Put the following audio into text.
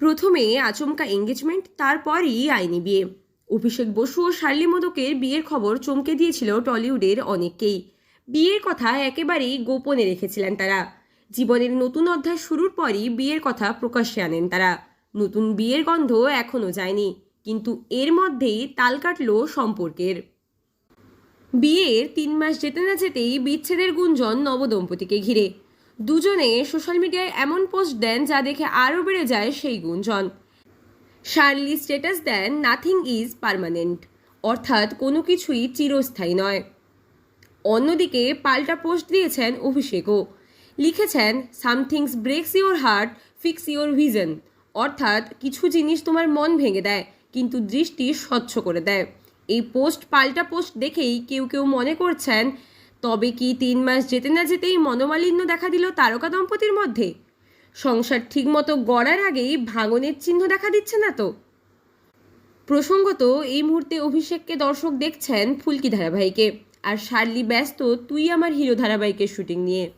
প্রথমে আচমকা এঙ্গেজমেন্ট তারপরই আইনি বিয়ে। অভিষেক বসু ও শার্লি মোদকের বিয়ের খবর চমকে দিয়েছিল টলিউডের অনেককেই। বিয়ের কথা একেবারেই গোপনে রেখেছিলেন তারা। জীবনের নতুন অধ্যায় শুরুর পরই বিয়ের কথা প্রকাশ্যে আনেন তারা। নতুন বিয়ের গন্ধ এখনও যায়নি, কিন্তু এর মধ্যেই তাল কাটল সম্পর্কের। বিয়ের তিন মাস যেতে না যেতেই বিচ্ছেদের গুঞ্জন নবদম্পতিকে ঘিরে। দুজনে সোশ্যাল মিডিয়ায় এমন পোস্ট দেন যা দেখে আরও বেড়ে যায় সেই গুঞ্জন। Surely status then nothing is permanent অর্থাৎ কোনো কিছুই চিরস্থায়ী নয়। অন্যদিকে পাল্টা পোস্ট দিয়েছেন অভিষেকও। লিখেছেন somethings breaks your heart fix your vision অর্থাৎ কিছু জিনিস তোমার মন ভেঙে দেয়, কিন্তু দৃষ্টি স্বচ্ছ করে দেয়। এই পোস্ট পাল্টা পোস্ট দেখেই কেউ কেউ মনে করছেন তবে কি তিন মাস যেতে না যেতেই মনোমালিন্য দেখা দিল তারকা দম্পতির মধ্যে? সংসার ঠিকমতো গড়ার আগেই ভাঙনের চিহ্ন দেখা দিচ্ছে না তো? প্রসঙ্গত, এই মুহূর্তে অভিষেককে দর্শক দেখছেন ফুলকি ধারাবাহিকে। আর শার্লি ব্যস্ত তুই আমার হিরো ধারাবাহিকের শুটিং নিয়ে।